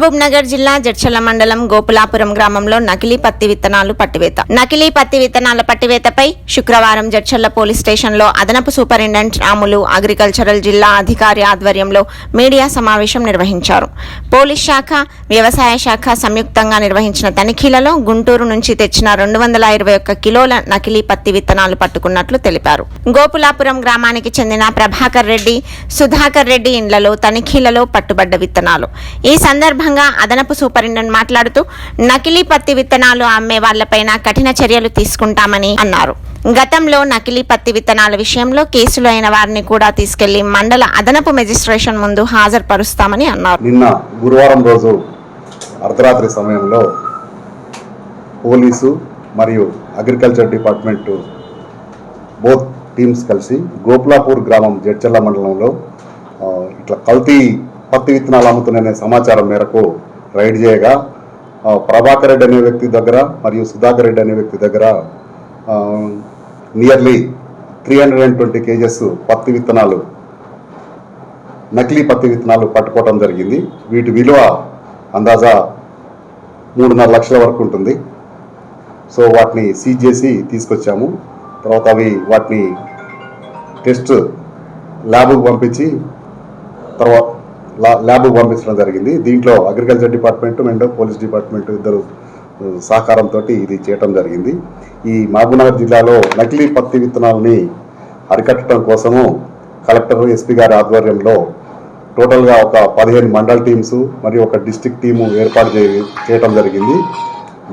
మహబూబ్ నగర్ జిల్లా జడ్చల మండలం గోపులాపురం గ్రామంలో నకిలీ పత్తి విత్తనాలు పట్టివేత. నకిలీ పత్తి విత్తనాల పట్టివేతపై శుక్రవారం జడ్చల్ల పోలీస్ స్టేషన్లో అదనపు సూపరింటెండెంట్ రాములు అగ్రికల్చరల్ జిల్లా అధికారి ఆధ్వర్యంలో మీడియా సమావేశం నిర్వహించారు. పోలీస్ శాఖ వ్యవసాయ శాఖ సంయుక్తంగా నిర్వహించిన తనిఖీలలో గుంటూరు నుంచి తెచ్చిన రెండు వందల ఇరవై ఒక్క కిలోల నకిలీ పత్తి విత్తనాలు పట్టుకున్నట్లు తెలిపారు. గోపులాపురం గ్రామానికి చెందిన ప్రభాకర్ రెడ్డి సుధాకర్ రెడ్డి ఇండ్లలో తనిఖీలలో పట్టుబడ్డ విత్తనాలు. ఈ సందర్భంగా సందర్భంగా అదనపు సూపరింటెండెంట్ మాట్లాడుతూ నకిలీ పత్తి విత్తనాలు అమ్మే వాళ్ళపైన కఠిన చర్యలు తీసుకుంటామని అన్నారు. గతంలో నకిలీ పత్తి విత్తనాల విషయంలో కేసులు అయిన వారిని కూడా తీసుకెళ్ళి మండల అదనపు మెజిస్ట్రేషన్ ముందు హాజరుపరుస్తామని అన్నారు. నిన్న గురువారం రోజు అర్ధరాత్రి సమయంలో పోలీసు మరియు అగ్రికల్చర్ డిపార్ట్మెంట్ బోత్ టీమ్స్ కలిసి గోపులాపూర్ గ్రామం జడ్చల్ల మండలంలో ఇట్లా కల్తీ పత్తి విత్తనాలు అమ్ముతున్నాయనే సమాచారం మేరకు రైడ్ చేయగా ప్రభాకర్ రెడ్డి అనే వ్యక్తి దగ్గర మరియు సుధాకర్ రెడ్డి అనే వ్యక్తి దగ్గర nearly three hundred and twenty KGs పత్తి విత్తనాలు నకిలీ పత్తి విత్తనాలు పట్టుకోవడం జరిగింది. వీటి విలువ అందాజా మూడున్నర లక్షల వరకు ఉంటుంది. సో వాటిని సీజ్ చేసి తీసుకొచ్చాము. తర్వాత అవి వాటిని టెస్ట్ ల్యాబ్కు పంపించి తర్వాత ల్యాబ్కు పంపించడం జరిగింది. దీంట్లో agriculture department and police department ఇద్దరు సహకారంతో ఇది చేయటం జరిగింది. ఈ మహబూబ్నగర్ జిల్లాలో నకిలీ పత్తి విత్తనాలని అరికట్టడం కోసము కలెక్టర్ ఎస్పీ గారి ఆధ్వర్యంలో టోటల్గా ఒక పదిహేను మండల్ టీమ్స్ మరియు ఒక డిస్టిక్ టీము ఏర్పాటు చేయటం జరిగింది.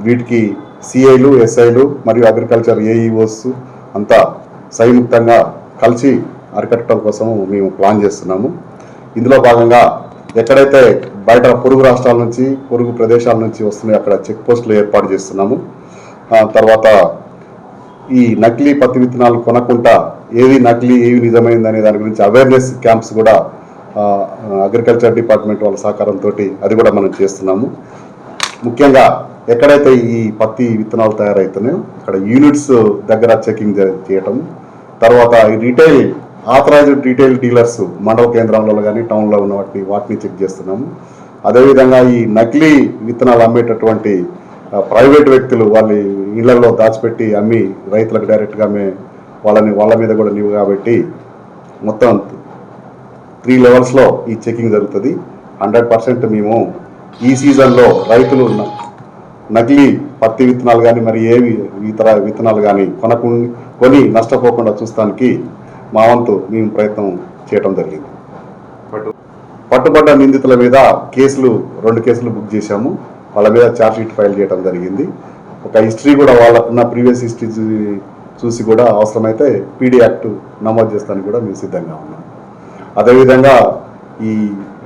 వీటికి సిఐలు ఎస్ఐలు మరియు అగ్రికల్చర్ ఏఈఓస్ అంతా సంయుక్తంగా కలిసి అరికట్టడం కోసము మేము ప్లాన్ చేస్తున్నాము. ఇందులో భాగంగా ఎక్కడైతే బయట పొరుగు రాష్ట్రాల నుంచి పొరుగు ప్రదేశాల నుంచి వస్తున్నాయి అక్కడ చెక్ పోస్టులు ఏర్పాటు చేస్తున్నాము. తర్వాత ఈ నకిలీ పత్తి విత్తనాలు కొనకుండా ఏవి నకిలీ ఏవి నిజమైంది అనే దాని గురించి అవేర్నెస్ క్యాంప్స్ కూడా అగ్రికల్చర్ డిపార్ట్మెంట్ వాళ్ళ సహకారంతో అది కూడా మనం చేస్తున్నాము. ముఖ్యంగా ఎక్కడైతే ఈ పత్తి విత్తనాలు తయారవుతున్నాయో అక్కడ యూనిట్స్ దగ్గర చెకింగ్ చేయటం తర్వాత ఈ రీటైల్ ఆథరైజ్డ్ రీటైల్ డీలర్స్ మండల కేంద్రంలో కానీ టౌన్లో ఉన్న వాటిని వాటిని చెక్ చేస్తున్నాము. అదేవిధంగా ఈ నకిలీ విత్తనాలు అమ్మేటటువంటి ప్రైవేట్ వ్యక్తులు వాళ్ళ ఇళ్ళలో దాచిపెట్టి అమ్మి రైతులకు డైరెక్ట్గా మే వాళ్ళని వాళ్ళ మీద కూడా నీవు కాబట్టి మొత్తం త్రీ లెవెల్స్లో ఈ చెకింగ్ జరుగుతుంది. హండ్రెడ్ పర్సెంట్ మేము ఈ సీజన్లో రైతులు నకిలీ పత్తి విత్తనాలు కానీ మరి ఏవి ఇతర విత్తనాలు కానీ కొనకు కొని నష్టపోకుండా చూస్తానికి మా వంతు మేము ప్రయత్నం చేయడం జరిగింది. పట్టుబడ్డ నిందితుల మీద కేసులు రెండు కేసులు బుక్ చేశాము. వాళ్ళ మీద ఛార్జ్షీట్ ఫైల్ చేయడం జరిగింది. ఒక హిస్టరీ కూడా వాళ్ళకున్న ప్రీవియస్ హిస్టరీ చూసి కూడా అవసరమైతే పీడీ యాక్ట్ నమోదు చేస్తానికి కూడా మేము సిద్ధంగా ఉన్నాం. అదేవిధంగా ఈ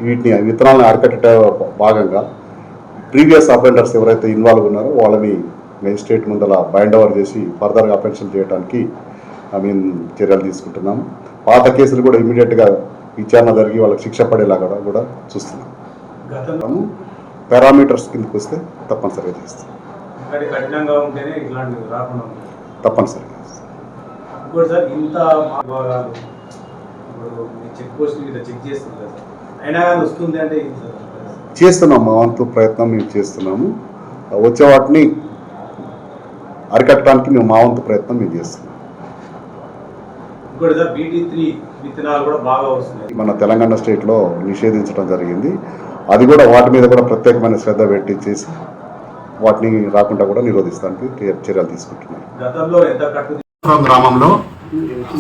వీటిని విత్తనాలను అరికట్ట భాగంగా ప్రీవియస్ అఫెండర్స్ ఎవరైతే ఇన్వాల్వ్ ఉన్నారో వాళ్ళని మెజిస్ట్రేట్ ముందల బైండ్ ఓవర్ చేసి ఫర్దర్గా అఫెన్షన్ చేయడానికి మేము చర్యలు తీసుకుంటున్నాము పాత కేసులు కూడా ఇమీడియట్గా విచారణ జరిగి వాళ్ళకి శిక్ష పడేలాగా కూడా- చూస్తున్నాం. గతంలో పారామీటర్స్ కిందకి వస్తే తప్పనిసరిగా చేస్తాం. తప్పనిసరిగా సార్ ఇంత చేస్తున్నాం మా వంతు ప్రయత్నం మేము చేస్తున్నాము. వచ్చే వాటిని అరికట్టడానికి మేము మా వంతు ప్రయత్నం మేము చేస్తున్నాం. ఇంకోటి సార్ బీటీ త్రీ విత్తనాలు కూడా బాగా వస్తున్నాయి. మన తెలంగాణ స్టేట్లో నిషేధించడం జరిగింది. అది కూడా వాటి మీద కూడా ప్రత్యేకమైన శ్రద్ధ పెట్టి చేసి వాటిని రాకుండా కూడా నిరోధిస్తానికి చర్యలు తీసుకుంటున్నాం గతంలో ఎంత కట్టు గ్రామంలో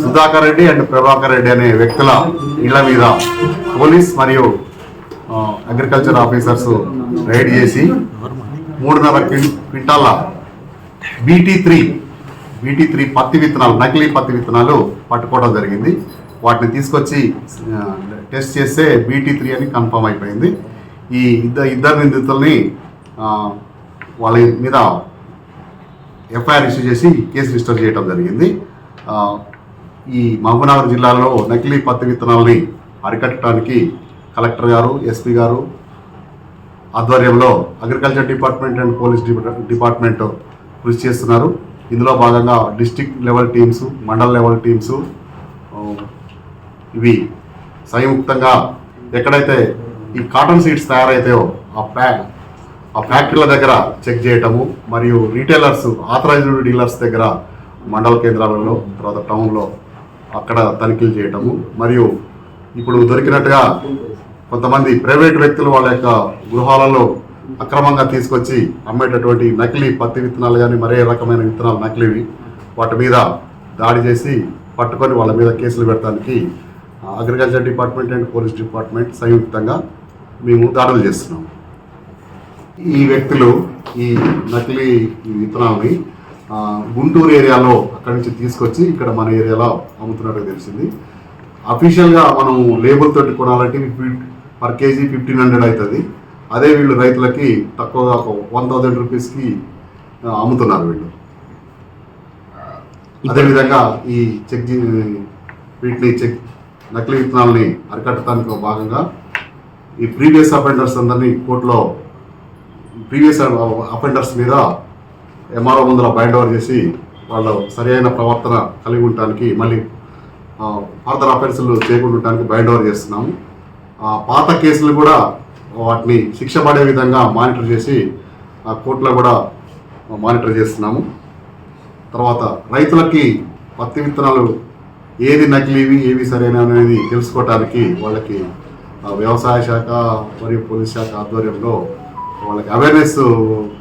సుధాకర్ రెడ్డి అండ్ ప్రభాకర్ రెడ్డి అనే వ్యక్తుల ఇళ్ళ మీద పోలీస్ మరియు అగ్రికల్చర్ ఆఫీసర్స్ రైడ్ చేసి మూడున్నర క్విం- క్వింటాల బీటీ త్రీ బీటీ త్రీ పత్తి విత్తనాలు నకిలీ పత్తి విత్తనాలు పట్టుకోవడం జరిగింది. వాటిని తీసుకొచ్చి టెస్ట్ చేస్తే బీటీ త్రీ అని కన్ఫర్మ్ అయిపోయింది. ఈ ఇద్దరు ఇద్దరు నిందితుల్ని వాళ్ళ మీద ఎఫ్ఐఆర్ ఇష్యూ చేసి కేసు రిజిస్టర్ చేయడం జరిగింది. ఈ మహబూబ్నగర్ జిల్లాలో నకిలీ పత్తి విత్తనాలని అరికట్టడానికి కలెక్టర్ గారు ఎస్పీ గారు ఆధ్వర్యంలో agriculture department and police department కృషి చేస్తున్నారు. ఇందులో భాగంగా district level teams mandal level teams ఇవి సంయుక్తంగా ఎక్కడైతే ఈ కాటన్ సీడ్స్ తయారైతాయో ఆ ప్యాక్ ఆ ఫ్యాక్టరీల దగ్గర చెక్ చేయటము మరియు రీటైలర్స్ ఆథరైజ్డ్ డీలర్స్ దగ్గర మండల కేంద్రాలలో తర్వాత టౌన్లో అక్కడ తనిఖీలు చేయటము మరియు ఇప్పుడు దొరికినట్టుగా కొంతమంది ప్రైవేట్ వ్యక్తులు వాళ్ళ యొక్క గృహాలలో అక్రమంగా తీసుకొచ్చి అమ్మేటటువంటి నకిలీ పత్తి విత్తనాలు కానీ మరే రకమైన విత్తనాలు నకిలీవి వాటి మీద దాడి చేసి పట్టుకొని వాళ్ళ మీద కేసులు పెట్టడానికి agriculture department and police department సంయుక్తంగా మేము దాడులు చేస్తున్నాం. ఈ వ్యక్తులు ఈ నకిలీ విత్తనాలని గుంటూరు ఏరియాలో అక్కడి నుంచి తీసుకొచ్చి ఇక్కడ మన ఏరియాలో అమ్ముతున్నట్టు తెలిసింది. అఫీషియల్గా మనం లేబుల్ తోటి కొనాలంటే పర్ కేజీ ఫిఫ్టీన్ హండ్రెడ్ అవుతుంది. అదే వీళ్ళు రైతులకి తక్కువగా ఒక వన్ థౌజండ్ రూపీస్కి అమ్ముతున్నారు వీళ్ళు. అదేవిధంగా ఈ చెక్ వీటిని చెక్ నకిలీ విత్తనాలని అరికట్టడానికి భాగంగా ఈ ప్రీవియస్ అఫెండర్స్ అందరినీ కోర్టులో ప్రీవియస్ అఫెండర్స్ మీద ఎంఆర్ఓ ముందర బైండ్ ఓవర్ చేసి వాళ్ళు సరైన ప్రవర్తన కలిగి ఉండటానికి మళ్ళీ ఫర్దర్ అఫెన్సులు చేయకుండా ఉండటానికి బైండ్ ఓవర్ చేస్తున్నాము. ఆ, పాత కేసులు కూడా వాటిని శిక్ష పడే విధంగా మానిటర్ చేసి ఆ కోర్టులో కూడా మానిటర్ చేస్తున్నాము. తర్వాత రైతులకి పత్తి విత్తనాలు ఏది నకిలీవి ఏవి సరైన అనేది తెలుసుకోవటానికి వాళ్ళకి వ్యవసాయ శాఖ మరియు పోలీస్ శాఖ ఆధ్వర్యంలో వాళ్ళకి అవేర్నెస్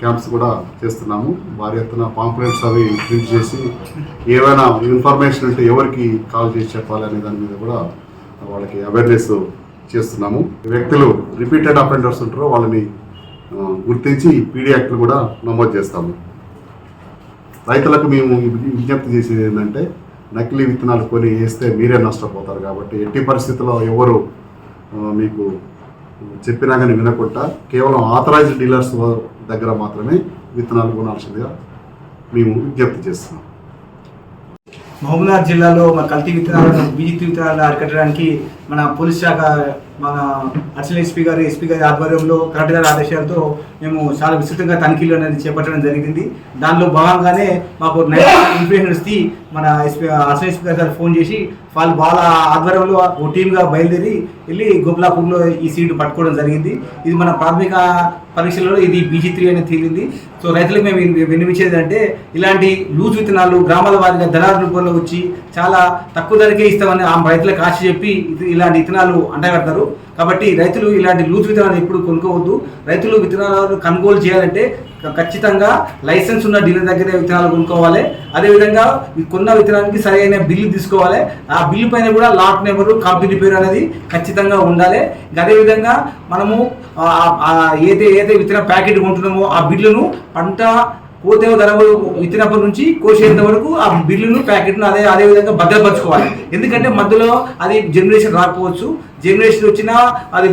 క్యాంప్స్ కూడా చేస్తున్నాము. భారీ ఎత్తున పాంప్లెట్స్ అవి ప్రింట్ చేసి ఏవైనా ఇన్ఫర్మేషన్ ఉంటే ఎవరికి కాల్ చేసి చెప్పాలి అనే దాని మీద కూడా వాళ్ళకి అవేర్నెస్ చేస్తున్నాము. వ్యక్తులు రిపీటెడ్ అఫెండర్స్ ఉంటారో వాళ్ళని గుర్తించి పీడీ యాక్ట్లు కూడా నమోదు చేస్తాము. రైతులకు మేము విజ్ఞప్తి చేసేది ఏంటంటే నకిలీ విత్తనాలు కొని వేస్తే మీరే నష్టపోతారు కాబట్టి ఎట్టి పరిస్థితుల్లో ఎవరు మీకు చెప్పినా కానీ వినకుండా కేవలం ఆథరైజ్డ్ డీలర్స్ దగ్గర మాత్రమే విత్తనాలు కొనాల్సిందిగా మేము విజ్ఞప్తి చేస్తున్నాం. మహబూబ్నగర్ జిల్లాలో మా కల్తీ విత్తనాలను బీజేపీ విత్తనాలను అరికట్టడానికి మన పోలీస్ శాఖ మన అడిషనల్ ఎస్పీ గారు ఎస్పీ గారి ఆధ్వర్యంలో కలెక్టర్ గారి ఆదేశాలతో మేము చాలా విస్తృతంగా తనిఖీలు అనేది చేపట్టడం జరిగింది. దానిలో భాగంగానే మాకు నైట్ ఇన్ఫర్మేషన్ ఇస్తే మన ఎస్పీ అడిషనల్ ఎస్పీ గారు ఫోన్ చేసి వాళ్ళు వాళ్ళ ఆధ్వర్యంలో ఓ టీమ్గా బయలుదేరి వెళ్ళి గోపులాపూర్లో ఈ సీటు పట్టుకోవడం జరిగింది. ఇది మన ప్రాథమిక పరీక్షలలో ఇది బీజీ త్రీ అనేది తేలింది. సో రైతులకు మేము వినిపించేది అంటే ఇలాంటి లూజ్ విత్తనాలు గ్రామాల వారిగా దళారు రూపంలో వచ్చి చాలా తక్కువ ధరకే ఇస్తామని ఆ రైతులకు ఆశ చెప్పి ఇది- ఇలాంటి విత్తనాలు అంటగడతారు. కాబట్టి రైతులు ఇలాంటి లూజ్ విత్తనాలు ఎప్పుడు కొనుక్కోవద్దు. రైతులు విత్తనాలను కొనుగోలు చేయాలంటే ఖచ్చితంగా లైసెన్స్ ఉన్న డీలర్ దగ్గరే విత్తనాలు కొనుక్కోవాలి. అదేవిధంగా కొన్న విత్తనానికి సరైన బిల్లు తీసుకోవాలి. ఆ బిల్లు పైన కూడా లాట్ నెంబరు కంపెనీ పేరు అనేది ఖచ్చితంగా ఉండాలి. అదేవిధంగా మనము ఏదైతే ఏదైతే విత్తన ప్యాకెట్ కొంటున్నామో ఆ బిల్లును పంట కోతేవ ధర విత్తినప్పటి నుంచి కోసేంత వరకు ఆ బిల్లును ప్యాకెట్ను అదే అదే విధంగా భద్రపరచుకోవాలి. ఎందుకంటే మధ్యలో అది జనరేషన్ రాకపోవచ్చు. జనరేషన్ వచ్చినా అది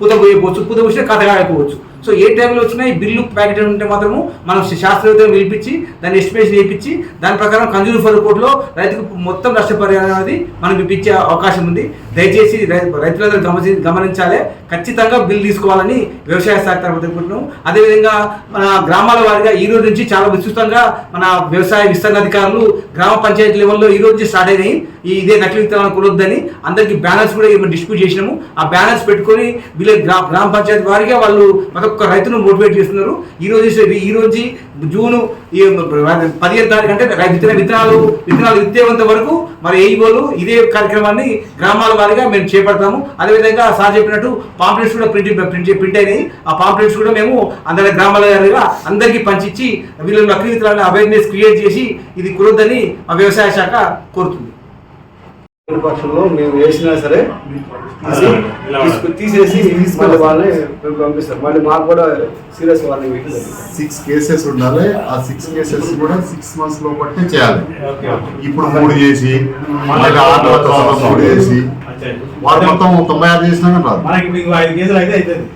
పూత పోయకపోవచ్చు పూత పోసినా కథ కాకపోవచ్చు. సో ఏ టైంలో వచ్చినా ఈ బిల్లు ప్యాకెట్ ఉంటే మాత్రము మనం శాస్త్రవేత్తలు పిలిపించి దాన్ని ఎస్టిమేషన్ చేయించి దాని ప్రకారం కన్జ్యూమర్ కోర్టులో రైతుకు మొత్తం నష్టపరిహారం అనేది మనం ఇప్పించే అవకాశం ఉంది. దయచేసి రై- రైతులందరూ గమని గమనించాలి. ఖచ్చితంగా బిల్లు తీసుకోవాలని వ్యవసాయ శాఖ తరఫున తెలుపుతున్నాం అదేవిధంగా మన గ్రామాల వారిగా ఈ రోజు నుంచి చాలా విస్తృతంగా మన వ్యవసాయ విస్తరణ అధికారులు గ్రామ పంచాయతీ లెవెల్లో ఈ రోజు నుంచి స్టార్ట్ అయినాయి. ఇదే నకిలీ విత్తనాలు కొనొద్దని అందరికీ బ్యానర్స్ కూడా డిస్ట్రిబ్యూట్ చేసినాము. ఆ బ్యానర్స్ పెట్టుకొని వీళ్ళ గ్రామ గ్రామ పంచాయతీ వారిగా వాళ్ళు ప్రతి రైతును మోటివేట్ చేస్తున్నారు. ఈ రోజు ఈ రోజు జూను పదిహేను తారీఖు అంటే విత్తన విత్తనాలు విత్తనాలు ఇచ్చేంత వరకు మరి ఏఈఓలు ఇదే కార్యక్రమాన్ని గ్రామాల వారిగా మేము చేపడతాము. అదేవిధంగా సార్ చెప్పినట్టు పాంప్లెట్స్ కూడా ప్రింట్ ప్రింట్ ప్రింట్ అయినాయి. ఆ పాంప్లెట్స్ కూడా మేము అందరి గ్రామాల వారిగా అందరికీ పంచిచ్చి వీళ్ళ నకిలీ విత్తనాలను అవేర్నెస్ క్రియేట్ చేసి ఇది కురొద్దని మా వ్యవసాయ శాఖ కోరుతుంది. పక్షంలో మేము వేసినా సరే తీసేసి మళ్ళీ వాళ్ళని మేము పంపిస్తాం మళ్ళీ మాకు కూడా సీరియస్ జరిగింది. సిక్స్ కేసెస్ ఉండాలి. ఆ సిక్స్ కేసెస్ కూడా సిక్స్ మంత్స్లో పట్టే చేయాలి ఇప్పుడు మూడు చేసి మూడు చేసి వాడు మొత్తం తొంభై ఆరు చేసినా రాదు. మనకి ఇప్పుడు ఇంకో ఐదు కేసులు అయితే అవుతుంది